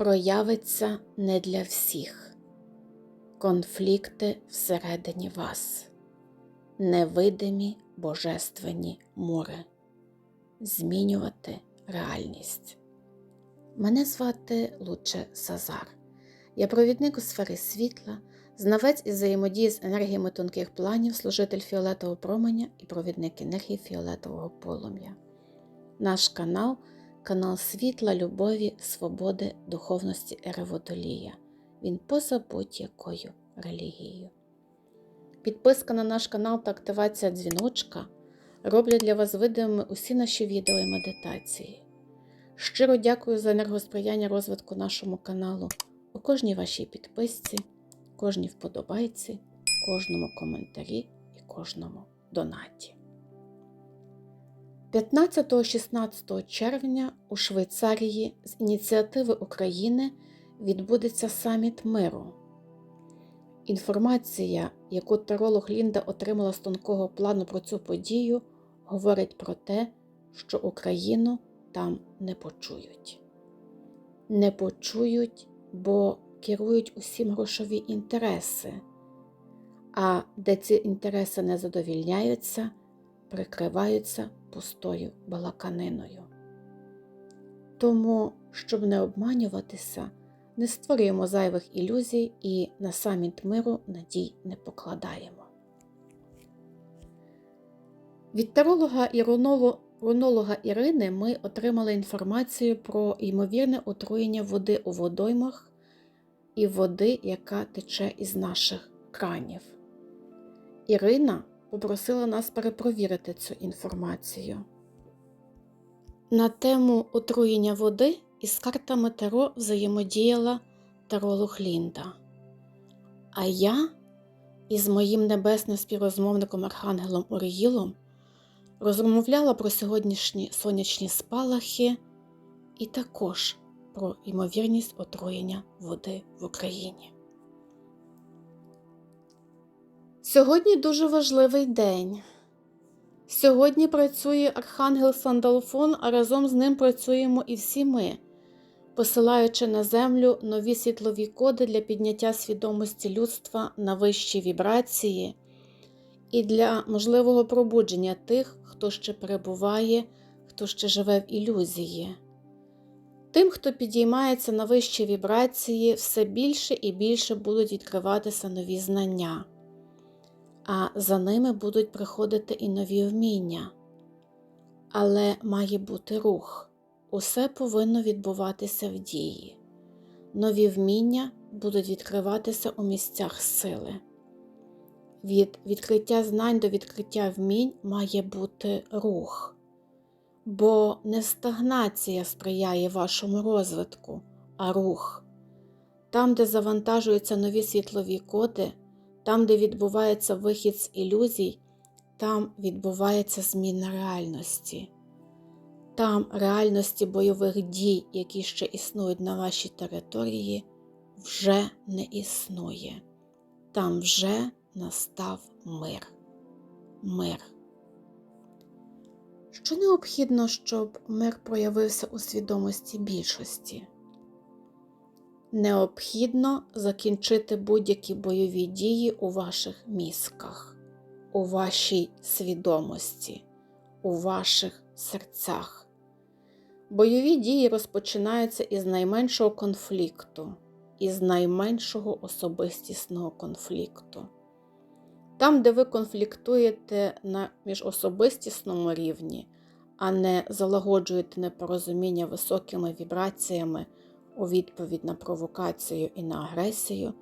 проявиться не для всіх. Конфлікти всередині вас, невидимі божественні мури, змінювати реальність. Мене звати Луче Сазар. Я провідник у сфері світла, знавець із взаємодії з енергіями тонких планів, служитель фіолетового променя і провідник енергії фіолетового полум'я. Наш канал канал світла, любові, свободи, духовності Ереводолія. Він поза будь-якою релігією. Підписка на наш канал та активація дзвіночка роблять для вас видимими усі наші відео і медитації. Щиро дякую за енергосприяння розвитку нашому каналу у кожній вашій підписці, кожній вподобайці, кожному коментарі і кожному донаті. 15-16 червня у Швейцарії з ініціативи України відбудеться саміт миру. Інформація, яку таролог Лінда отримала з тонкого плану про цю подію, говорить про те, що Україну там не почують. Не почують, бо керують усім грошові інтереси, а де ці інтереси не задовільняються, прикриваються пустою балаканиною. Тому, щоб не обманюватися, не створюємо зайвих ілюзій і на саміт миру надій не покладаємо. Від таролога і рунолога Ірини ми отримали інформацію про ймовірне отруєння води у водоймах і води, яка тече із наших кранів. Ірина попросила нас перепровірити цю інформацію. На тему отруєння води із картами Таро взаємодіяла таролог Лінда. А я із моїм небесним співрозмовником Архангелом Оріїлом розмовляла про сьогоднішні сонячні спалахи і також про ймовірність отруєння води в Україні. Сьогодні дуже важливий день. Сьогодні працює Архангел Сандалфон, а разом з ним працюємо і всі ми, посилаючи на землю нові світлові коди для підняття свідомості людства на вищі вібрації і для можливого пробудження тих, хто ще перебуває, хто ще живе в ілюзії. Тим, хто підіймається на вищі вібрації, все більше і більше будуть відкриватися нові знання а за ними будуть приходити і нові вміння. Але має бути рух. Усе повинно відбуватися в дії. Нові вміння будуть відкриватися у місцях сили. Від відкриття знань до відкриття вмінь має бути рух, бо не стагнація сприяє вашому розвитку, а рух. Там, де завантажуються нові світлові коди, там, де відбувається вихід з ілюзій, там відбувається зміна реальності. Там реальності бойових дій, які ще існують на вашій території, вже не існує. Там вже настав мир. Мир. Що необхідно, щоб мир проявився у свідомості більшості? Необхідно закінчити будь-які бойові дії у ваших мізках, у вашій свідомості, у ваших серцях. Бойові дії розпочинаються із найменшого конфлікту, із найменшого особистісного конфлікту. Там, де ви конфліктуєте на міжособистісному рівні, а не залагоджуєте непорозуміння високими вібраціями у відповідь на провокацію і на агресію,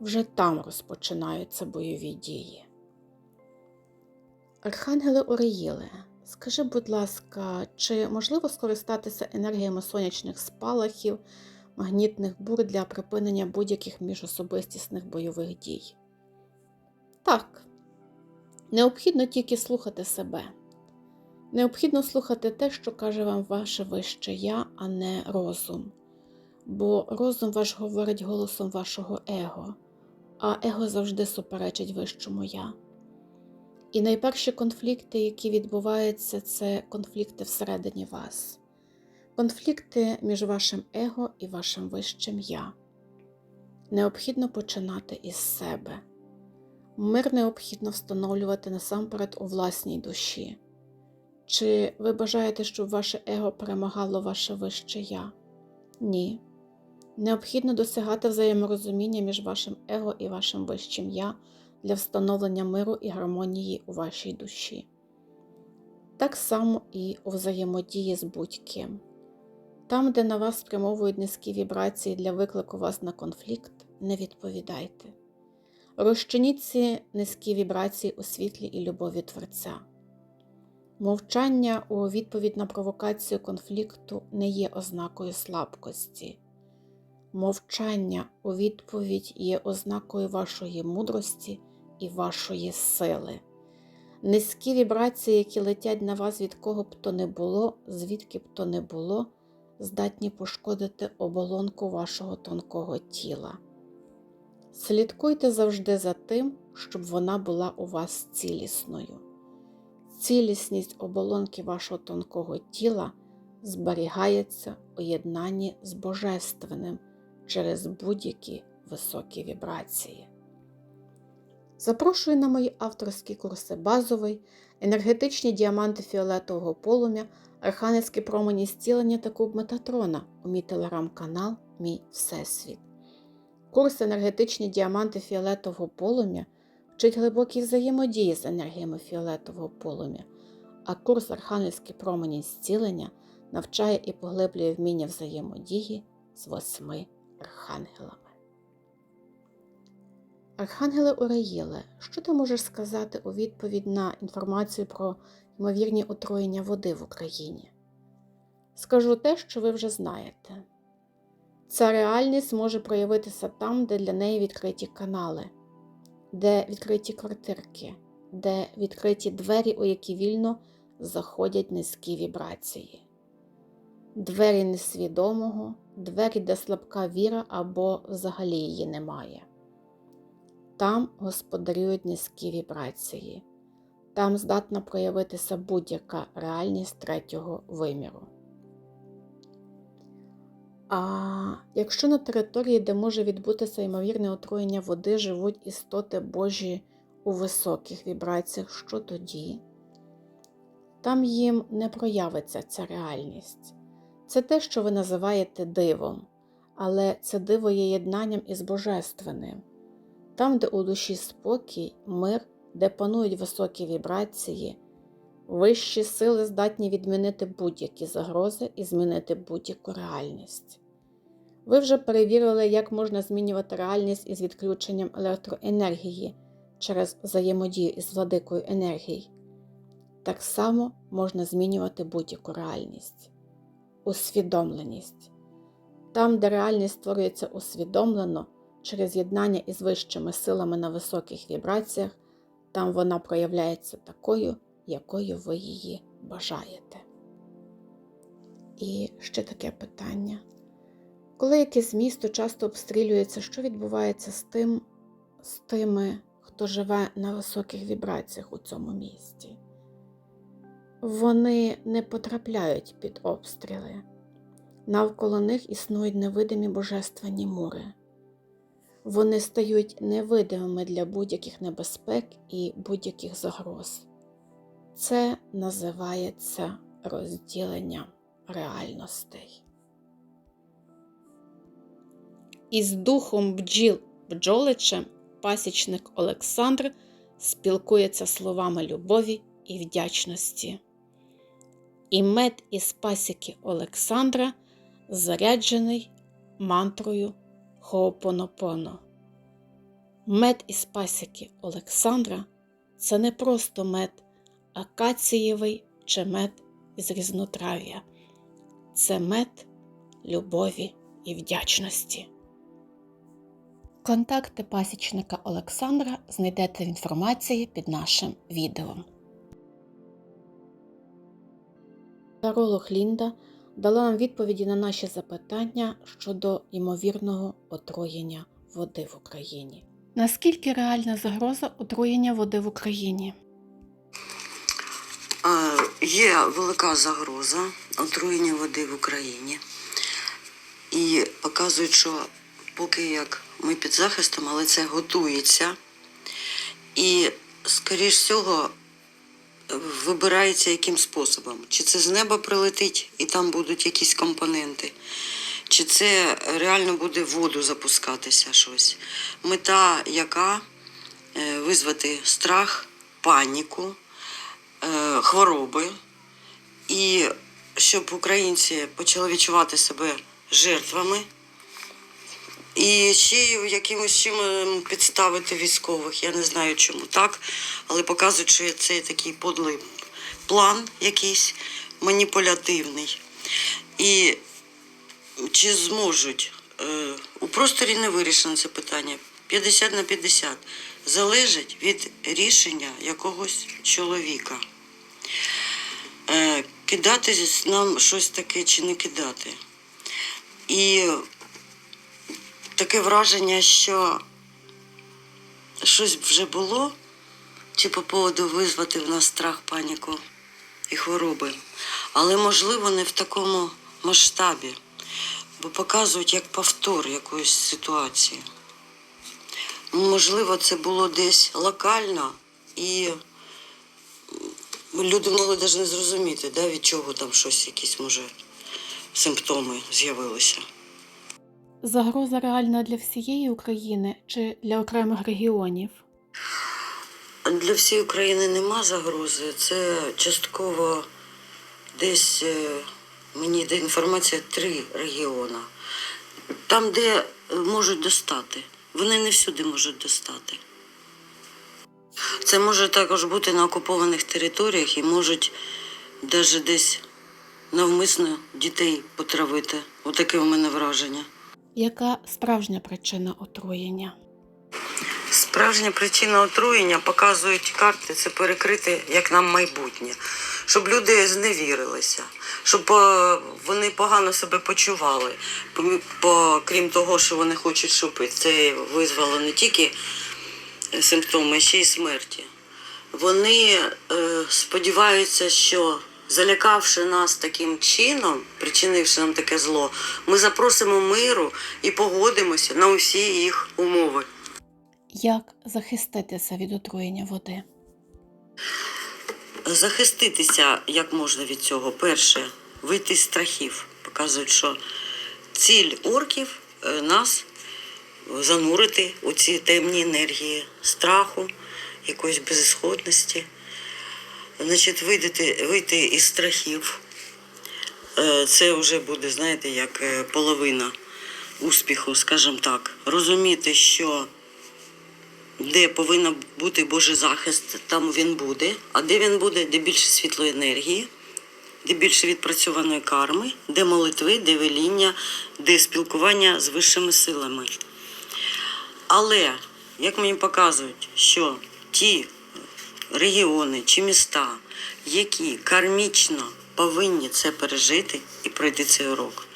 вже там розпочинаються бойові дії. Архангели Оріїле, скажи, будь ласка, чи можливо скористатися енергіями сонячних спалахів, магнітних бур для припинення будь-яких міжособистісних бойових дій? Так, необхідно тільки слухати себе. Необхідно слухати те, що каже вам ваше вище я, а не розум бо розум ваш говорить голосом вашого его, а его завжди суперечить вищому я. І найперші конфлікти, які відбуваються, це конфлікти всередині вас. конфлікти між вашим его і вашим вищим я. Необхідно починати із себе. Мир необхідно встановлювати насамперед у власній душі. Чи ви бажаєте, щоб ваше его перемагало ваше вище я? Ні. Необхідно досягати взаєморозуміння між вашим его і вашим вищим я для встановлення миру і гармонії у вашій душі. Так само і у взаємодії з будь-ким. Там, де на вас спрямовують низькі вібрації для виклику вас на конфлікт, не відповідайте. Розчиніть ці низькі вібрації у світлі і любові Творця. Мовчання у відповідь на провокацію конфлікту не є ознакою слабкості. Мовчання у відповідь є ознакою вашої мудрості і вашої сили. Низькі вібрації, які летять на вас від кого б то не було, звідки б то не було, здатні пошкодити оболонку вашого тонкого тіла. Слідкуйте завжди за тим, щоб вона була у вас цілісною. Цілісність оболонки вашого тонкого тіла зберігається у єднанні з Божественним через будь-які високі вібрації. Запрошую на мої авторські курси базовий, енергетичні діаманти фіолетового полум'я, архангельські промені зцілення та куб Метатрона у мій телеграм-канал Мій Всесвіт. Курс енергетичні діаманти фіолетового полум'я вчить глибокій взаємодії з енергіями фіолетового полум'я, а курс Архангельські промені зцілення навчає і поглиблює вміння взаємодії з восьми архангелами. Архангеле Ураїле, що ти можеш сказати у відповідь на інформацію про ймовірні отруєння води в Україні? Скажу те, що ви вже знаєте. Ця реальність може проявитися там, де для неї відкриті канали, де відкриті квартирки, де відкриті двері, у які вільно заходять низькі вібрації, двері несвідомого, двері, де слабка віра або взагалі її немає. Там господарюють низькі вібрації, там здатна проявитися будь-яка реальність третього виміру. А якщо на території, де може відбутися ймовірне отруєння води, живуть істоти Божі у високих вібраціях, що тоді? Там їм не проявиться ця реальність. Це те, що ви називаєте дивом, але це диво є єднанням із Божественним. Там, де у душі спокій, мир, де панують високі вібрації, вищі сили здатні відмінити будь-які загрози і змінити будь-яку реальність. Ви вже перевірили, як можна змінювати реальність із відключенням електроенергії через взаємодію із владикою енергії. Так само можна змінювати будь-яку реальність, усвідомленість. Там, де реальність створюється усвідомлено через єднання із вищими силами на високих вібраціях, там вона проявляється такою, якою ви її бажаєте. І ще таке питання. Коли якесь місто часто обстрілюється, що відбувається з тим, з тими, хто живе на високих вібраціях у цьому місті? Вони не потрапляють під обстріли. Навколо них існують невидимі божественні мури. Вони стають невидимими для будь-яких небезпек і будь-яких загроз. Це називається розділенням реальностей. Із духом бджіл бджоличем пасічник Олександр спілкується словами любові і вдячності. І мед із пасіки Олександра заряджений мантрою Хоопонопоно. Мед із пасіки Олександра це не просто мед акацієвий чи мед із різнотрав'я. Це мед любові і вдячності. Контакти пасічника Олександра знайдете в інформації під нашим відео. Таролог Лінда дала нам відповіді на наші запитання щодо ймовірного отруєння води в Україні. Наскільки реальна загроза отруєння води в Україні? Є велика загроза отруєння води в Україні. І показують, що поки як ми під захистом, але це готується. І, скоріш всього, вибирається яким способом. Чи це з неба прилетить і там будуть якісь компоненти, чи це реально буде в воду запускатися щось. Мета яка Е, визвати страх, паніку, е, хвороби, і щоб українці почали відчувати себе жертвами. І ще якимось чином підставити військових. Я не знаю чому так, але показують, що це такий подлий план якийсь маніпулятивний. І чи зможуть е, у просторі не вирішено це питання 50 на 50. Залежить від рішення якогось чоловіка. Е, кидати нам щось таке чи не кидати. І таке враження, що щось вже було, чи по поводу визвати в нас страх, паніку і хвороби. Але, можливо, не в такому масштабі, бо показують як повтор якоїсь ситуації. Можливо, це було десь локально, і люди могли навіть не зрозуміти, да, від чого там щось, якісь, може, симптоми з'явилися. Загроза реальна для всієї України чи для окремих регіонів? Для всієї України нема загрози. Це частково десь е, мені йде інформація три регіони. Там, де е, можуть достати. Вони не всюди можуть достати. Це може також бути на окупованих територіях і можуть навіть десь навмисно дітей потравити. Отаке у мене враження. Яка справжня причина отруєння? Справжня причина отруєння показують карти, це перекрити як нам майбутнє, щоб люди зневірилися, щоб е, вони погано себе почували. Крім того, що вони хочуть, щоб це визвало не тільки симптоми, а ще й смерті. Вони е, сподіваються, що залякавши нас таким чином, причинивши нам таке зло, ми запросимо миру і погодимося на усі їх умови. Як захиститися від отруєння води? Захиститися як можна від цього? Перше, вийти з страхів. Показують, що ціль орків е, нас занурити у ці темні енергії страху, якоїсь безісходності. Значить, вийти, вийти із страхів. Е, Це вже буде, знаєте, як е, половина успіху, скажімо так. Розуміти, що де повинен бути Божий захист, там він буде. А де він буде, де більше світлої енергії, де більше відпрацьованої карми, де молитви, де веління, де спілкування з вищими силами. Але, як мені показують, що ті регіони чи міста, які кармічно повинні це пережити і пройти цей урок,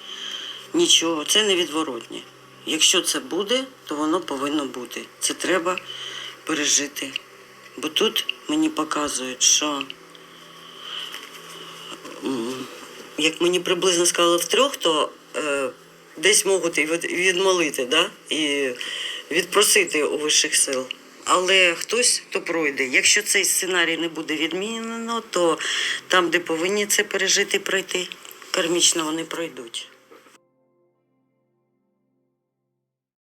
нічого, це невідворотні. Якщо це буде, то воно повинно бути. Це треба пережити. Бо тут мені показують, що як мені приблизно сказали в трьох, то е, десь можуть і відмолити, да? і відпросити у вищих сил. Але хтось то пройде. Якщо цей сценарій не буде відмінено, то там, де повинні це пережити пройти, кармічно вони пройдуть.